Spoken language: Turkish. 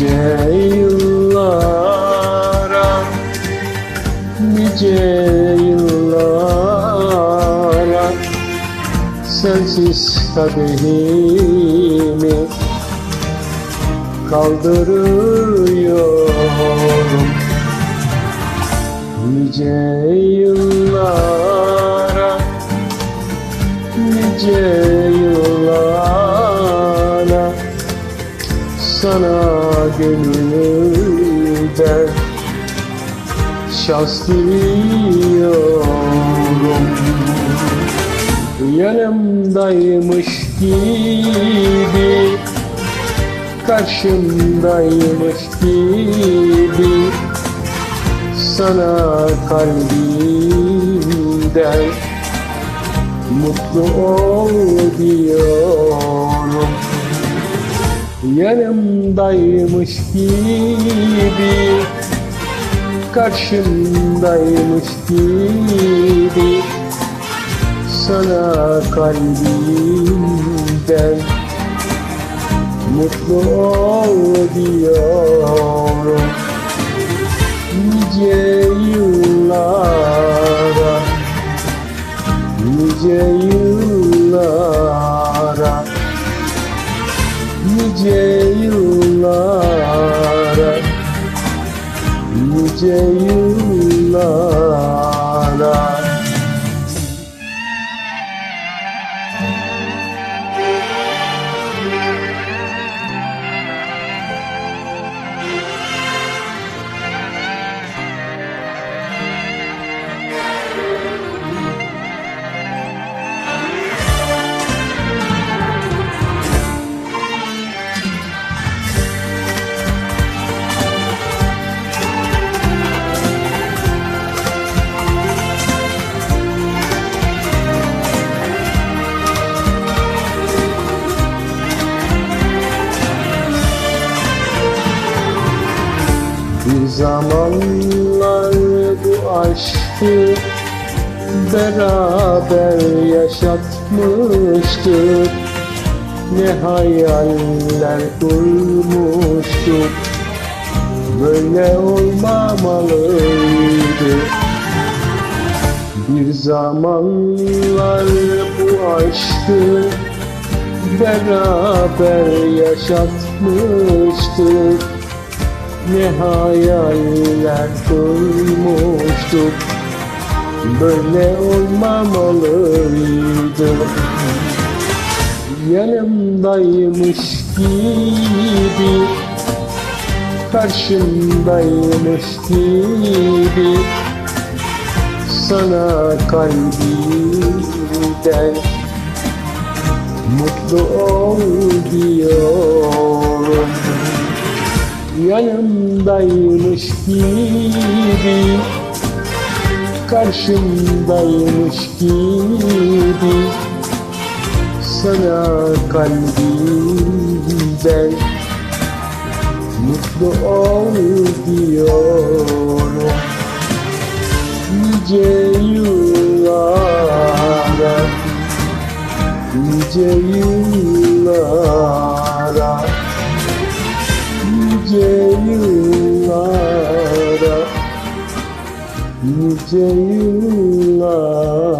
Nice yıllara Nice yıllara. Sensiz kadehimi Kaldırıyorum. Nice yıllara Nice yıllara. Sana gönülden Şans diliyorum. Yanımdaymış gibi Karşımdaymış gibi Sana kalbimden Mutlu ol diyorum Yanımdaymış gibi Karşımdaymış gibi. Sana kalbimden Mutlu ol diyorum Nice yıllara Nice yıllara Bir zamanlar bu aşkı beraber yaşatmıştık Ne hayaller kurmuştuk Böyle olmamalıydı. Bir zamanlar bu aşkı beraber yaşatmıştık ne hayaller kurmuştuk Böyle olmamalıydı. Yanımdaymış gibi Karşımdaymış gibi. Sana kalbimden Mutlu ol diyorum yanımdaymış gibi Karşımdaymış gibi. Sana kalbimden Mutlu ol diyorum. Nice yıllara Nice yıllara nice yıllara